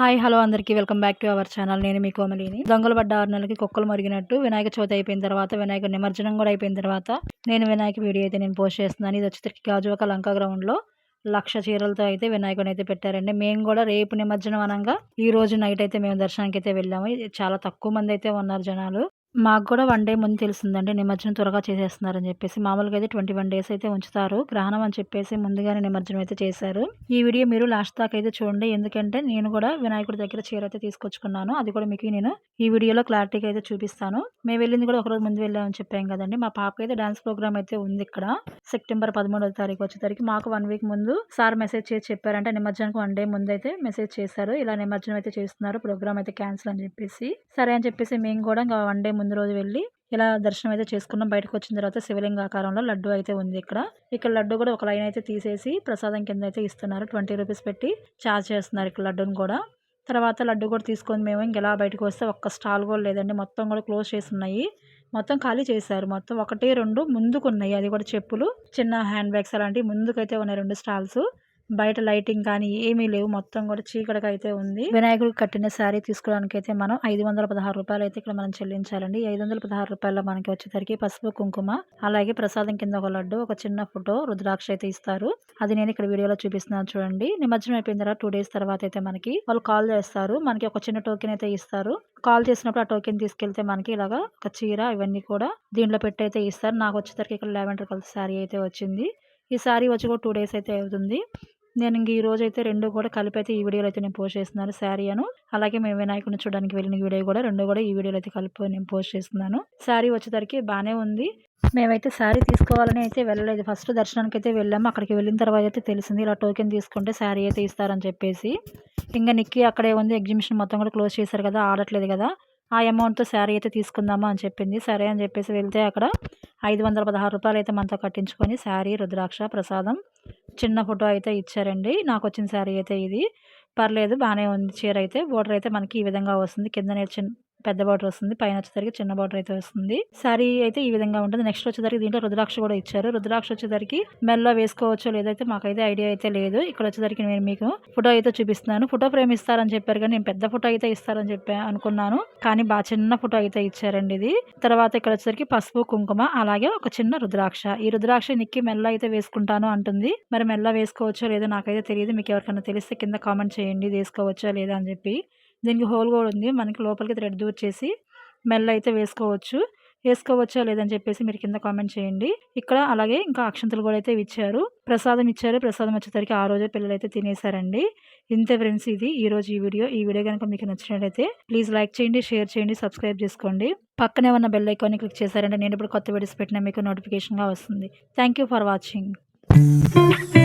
Hi hello అందరికీ. Welcome back to our channel. నేను మీ కోమలిని. దొంగలు పడ్డ ఆరు నెలలకి కుక్కలు మరిగినట్టు వినాయక చవితి అయిపోయిన తర్వాత వినాయక నిమజ్జనం కూడా అయిపోయిన తర్వాత నేను వినాయక వీడియో అయితే నేను పోస్ట్ చేస్తున్నాను. ఇది వచ్చేసరికి ఒక లంక గ్రౌండ్లో లక్ష చీరలతో అయితే వినాయకుని అయితే పెట్టారండి. మేము కూడా రేపు నిమజ్జనం అనగా ఈ రోజు నైట్ అయితే మేము దర్శనానికి అయితే వెళ్ళాము. చాలా తక్కువ మంది అయితే ఉన్నారు జనాలు. మాకు కూడా వన్ డే ముందు తెలిసిందండి నిమజ్జనం త్వరగా చేసేస్తున్నారని చెప్పేసి. మామూలుగా అయితే ట్వంటీ వన్ డేస్ అయితే ఉంచుతారు. గ్రహణం అని చెప్పేసి ముందుగానే నిమజ్జనం అయితే చేశారు. ఈ వీడియో మీరు లాస్ట్ దాకా అయితే చూడండి. ఎందుకంటే నేను కూడా వినాయకుడి దగ్గర చీర అయితే తీసుకొచ్చుకున్నాను. అది కూడా మీకు నేను ఈ వీడియోలో క్లారిటీగా అయితే చూపిస్తాను. మేము వెళ్ళింది కూడా ఒకరోజు ముందు వెళ్ళామని చెప్పాం కదండి. మా పాప అయితే డాన్స్ ప్రోగ్రామ్ అయితే ఉంది ఇక్కడ. సెప్టెంబర్ పదమూడవ తారీఖు వచ్చేసరికి మాకు వన్ వీక్ ముందు సార్ మెసేజ్ చేసి చెప్పారంటే నిమజ్జనానికి వన్ డే ముందు అయితే మెసేజ్ చేశారు. ఇలా నిమజ్జనం అయితే చేస్తున్నారు. ప్రోగ్రామ్ అయితే క్యాన్సిల్ అని చెప్పేసి. సరే అని చెప్పేసి మేము కూడా ఇంకా వన్ డే ముందు రోజు వెళ్ళి ఇలా దర్శనం అయితే చేసుకున్నాం. బయటకు వచ్చిన తర్వాత శివలింగ ఆకారంలో లడ్డు అయితే ఉంది ఇక్కడ. ఇక్కడ లడ్డు కూడా ఒక లైన్ అయితే తీసేసి ప్రసాదం కింద అయితే ఇస్తున్నారు. ట్వంటీ రూపీస్ పెట్టి చార్జ్ చేస్తున్నారు ఇక్కడ లడ్డును కూడా. తర్వాత లడ్డు కూడా తీసుకొని మేము ఇంకెలా బయటకు వస్తే ఒక్క స్టాల్ కూడా లేదండి. మొత్తం కూడా క్లోజ్ చేసి ఉన్నాయి. మొత్తం ఖాళీ చేశారు. మొత్తం ఒకటి రెండు ముందుకు ఉన్నాయి. అది కూడా చెప్పులు చిన్న హ్యాండ్ బ్యాగ్స్ అలాంటివి ముందుకైతే ఉన్నాయి రెండు స్టాల్స్. బయట లైటింగ్ కానీ ఏమీ లేవు. మొత్తం కూడా చీకటిగా అయితే ఉంది. వినాయకుడికి కట్టిన శారీ తీసుకోవడానికి అయితే మనం ఐదు వందల పదహారు రూపాయలు అయితే ఇక్కడ మనం చెల్లించాలండి. ఐదు వందల పదహారు రూపాయల మనకి వచ్చేసరికి పసుపు కుంకుమ అలాగే ప్రసాదం కింద ఒక లడ్డు ఒక చిన్న ఫోటో రుద్రాక్ష అయితే ఇస్తారు. అది నేను ఇక్కడ వీడియోలో చూపిస్తున్నాను చూడండి. నిమజ్జనం అయిపోయిన తర్వాత టూ డేస్ తర్వాత అయితే మనకి వాళ్ళు కాల్ చేస్తారు. మనకి ఒక చిన్న టోకెన్ అయితే ఇస్తారు. కాల్ చేసినప్పుడు ఆ టోకెన్ తీసుకెళ్తే మనకి ఇలాగా ఒక చీర ఇవన్నీ కూడా దీంట్లో పెట్టి అయితే ఇస్తారు. నాకు వచ్చేసరికి ఇక్కడ లెవెండర్ కలర్ శారీ అయితే వచ్చింది. ఈ శారీ వచ్చి కూడా టూ డేస్ అయితే అవుతుంది. నేను ఇంక ఈ రోజు అయితే రెండు కూడా కలిపి అయితే ఈ వీడియోలో అయితే నేను పోస్ట్ చేస్తున్నాను. శారీ అను అలాగే మేము వినాయకుడిని చూడడానికి వెళ్ళిన వీడియో కూడా రెండు కూడా ఈ వీడియోలో అయితే కలిపి నేను పోస్ట్ చేస్తున్నాను. శారీ వచ్చేసరికి బాగానే ఉంది. మేమైతే శారీ తీసుకోవాలని అయితే వెళ్ళలేదు. ఫస్ట్ దర్శనానికి అయితే వెళ్ళాము. అక్కడికి వెళ్ళిన తర్వాత అయితే తెలిసింది ఇలా టోకెన్ తీసుకుంటే శారీ అయితే ఇస్తారని చెప్పేసి. ఇంకా నిక్కి అక్కడే ఉంది. ఎగ్జిబిషన్ మొత్తం కూడా క్లోజ్ చేశారు కదా ఆడట్లేదు కదా. ఆ అమౌంట్తో శారీ అయితే తీసుకుందామా అని చెప్పింది. సరే అని చెప్పేసి వెళ్తే అక్కడ ఐదు వందల పదహారు రూపాయలు అయితే మనతో కట్టించుకొని శారీ రుద్రాక్ష ప్రసాదం చిన్న ఫోటో అయితే ఇచ్చారండి. నాకు వచ్చిన శారీ అయితే ఇది. పర్లేదు బాగానే ఉంది చీర అయితే. బోర్డర్ అయితే మనకి ఈ విధంగా వస్తుంది. కింద చిన్న పెద్ద బార్డర్ వస్తుంది పైన వచ్చేసరికి చిన్న బార్డర్ అయితే వస్తుంది. సారీ అయితే ఈ విధంగా ఉంటుంది. నెక్స్ట్ వచ్చేసరికి దీంట్లో రుద్రాక్ష కూడా ఇచ్చారు. రుద్రాక్ష వచ్చేసరికి మెల్లో వేసుకోవచ్చో లేదైతే మాకైతే ఐడియా అయితే లేదు. ఇక్కడ వచ్చేసరికి నేను మీకు ఫోటో అయితే చూపిస్తున్నాను. ఫోటో ఫ్రేమ్ ఇస్తారని చెప్పారు కానీ నేను పెద్ద ఫోటో అయితే ఇస్తారని చెప్పి అనుకున్నాను. కానీ బాగా చిన్న ఫోటో అయితే ఇచ్చారండి ఇది. తర్వాత ఇక్కడ వచ్చేసరికి పసుపు కుంకుమ అలాగే ఒక చిన్న రుద్రాక్ష. ఈ రుద్రాక్ష నిక్కి మెల్ల అయితే వేసుకుంటాను అంటుంది. మరి మెల్ల వేసుకోవచ్చో లేదో నాకైతే తెలియదు. మీకు ఎవరికైనా తెలిస్తే కింద కామెంట్ చేయండి. వేసుకోవచ్చో లేదా అని చెప్పి. దీనికి హోల్ కూడా ఉంది. మనకి లోపలికి థ్రెడ్ దూర్ చేసి మెల్ల అయితే వేసుకోవచ్చు. వేసుకోవచ్చా లేదని చెప్పేసి మీరు కింద కామెంట్ చేయండి. ఇక్కడ అలాగే ఇంకా అక్షంతలు కూడా అయితే ఇచ్చారు. ప్రసాదం ఇచ్చారు. ప్రసాదం వచ్చేసరికి ఆ రోజే పిల్లలు అయితే తినేసారండి ఇంతే ఫ్రెండ్స్ ఇది. ఈ రోజు ఈ వీడియో. ఈ వీడియో కనుక మీకు నచ్చినట్లయితే ప్లీజ్ లైక్ చేయండి షేర్ చేయండి సబ్స్క్రైబ్ చేసుకోండి. పక్కనే ఉన్న బెల్ ఐకాన్ని క్లిక్ చేశారంటే నేను ఇప్పుడు కొత్త వీడియోస్ పెట్టినా మీకు నోటిఫికేషన్గా వస్తుంది. Thank for watching.